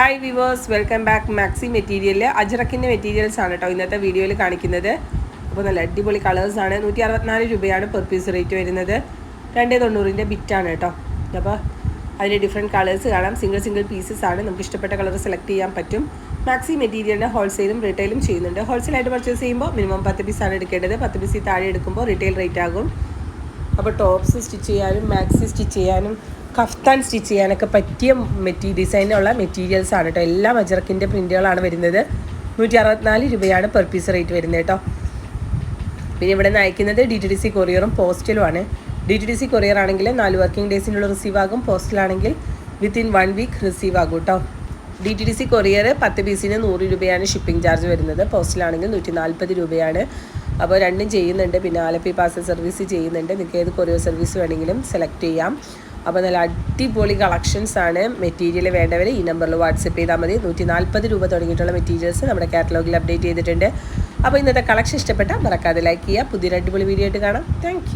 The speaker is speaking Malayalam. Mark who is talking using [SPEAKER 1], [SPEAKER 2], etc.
[SPEAKER 1] Hi viewers welcome back maxi material അജറക്കിന്റെ materials ആണ് കേട്ടോ ഇന്നത്തെ വീഡിയോയിൽ കാണിക്കുന്നത്. അപ്പോൾ നല്ല അടിപൊളി കളേഴ്സാണ് നൂറ്റി അറുപത്തിനാല് രൂപയാണ് പെർ പീസ് റേറ്റ് വരുന്നത്. രണ്ട് തൊണ്ണൂറിന്റെ ബിറ്റാണ് കേട്ടോ അപ്പോൾ അതിന്റെ ഡിഫറെന്റ് കളേഴ്സ് കാണാം. സിംഗിൾ സിംഗിൾ പീസസ് ആണ്. നമുക്ക് ഇഷ്ടപ്പെട്ട കളർ സെലക്ട് ചെയ്യാൻ പറ്റും. മാക്സി മെറ്റീരിയലിന്റെ ഹോൾസെയിലും റീറ്റെയിലും ചെയ്യുന്നുണ്ട്. ഹോൾസെയിലായിട്ട് പർച്ചേസ് ചെയ്യുമ്പോൾ മിനിമം പത്ത് പീസാണ് എടുക്കേണ്ടത്. പത്ത് പീസ് താഴെ എടുക്കുമ്പോൾ റീറ്റെയിൽ റേറ്റ് ആകും. അപ്പോൾ ടോപ്സ് സ്റ്റിച്ച് ചെയ്യാനും മാക്സി സ്റ്റിച്ച് ചെയ്യാനും കഫ്താൻ സ്റ്റിച്ച് ചെയ്യാനൊക്കെ പറ്റിയ മെറ്റീ ഡിസൈനുള്ള മെറ്റീരിയൽസ് ആണ് കേട്ടോ എല്ലാ അജറക്കിന്റെ പ്രിന്റുകളാണ് വരുന്നത്. നൂറ്റി അറുപത്തിനാല് രൂപയാണ് പെർ പീസ് റേറ്റ് വരുന്നത് കേട്ടോ പിന്നെ ഇവിടെ നിന്ന് അയക്കുന്നത് ഡി ടി ഡി സി കൊറിയറും പോസ്റ്റലുമാണ് D T D C courier ആണെങ്കിൽ നാല് വർക്കിംഗ് ഡേയ്സിനുള്ള റിസീവ് ആകും. പോസ്റ്റലാണെങ്കിൽ വിത്തിൻ വൺ വീക്ക് റിസീവ് ആകും കേട്ടോ D T D C courier പത്ത് പീസിന് നൂറ് രൂപയാണ് ഷിപ്പിംഗ് ചാർജ് വരുന്നത്. പോസ്റ്റലാണെങ്കിൽ നൂറ്റി നാൽപ്പത് രൂപയാണ്. അപ്പോൾ രണ്ടും ചെയ്യുന്നുണ്ട്. പിന്നെ ആലപ്പി പാസൽ സർവീസ് ചെയ്യുന്നുണ്ട്. നിങ്ങൾക്ക് ഏത് കൊറിയർ സർവീസ് വേണമെങ്കിലും സെലക്ട് ചെയ്യാം. അപ്പോൾ നല്ല അടിപൊളി കളക്ഷൻസ് ആണ് മെറ്റീരിയൽ വേണ്ടവർ ഈ നമ്പറിൽ വാട്സപ്പ് ചെയ്താൽ മതി. നൂറ്റി നാൽപ്പത് രൂപ തുടങ്ങിയിട്ടുള്ള മെറ്റീരിയൽസ് നമ്മുടെ കാറ്റലോഗിൽ അപ്ഡേറ്റ് ചെയ്തിട്ടുണ്ട്. അപ്പോൾ ഇന്നത്തെ കളക്ഷൻ ഇഷ്ടപ്പെട്ടാൽ മറക്കാതെ ലൈക്ക് ചെയ്യുക. പുതിയൊരു അടിപൊളി വീഡിയോ ആയിട്ട് കാണാം. താങ്ക്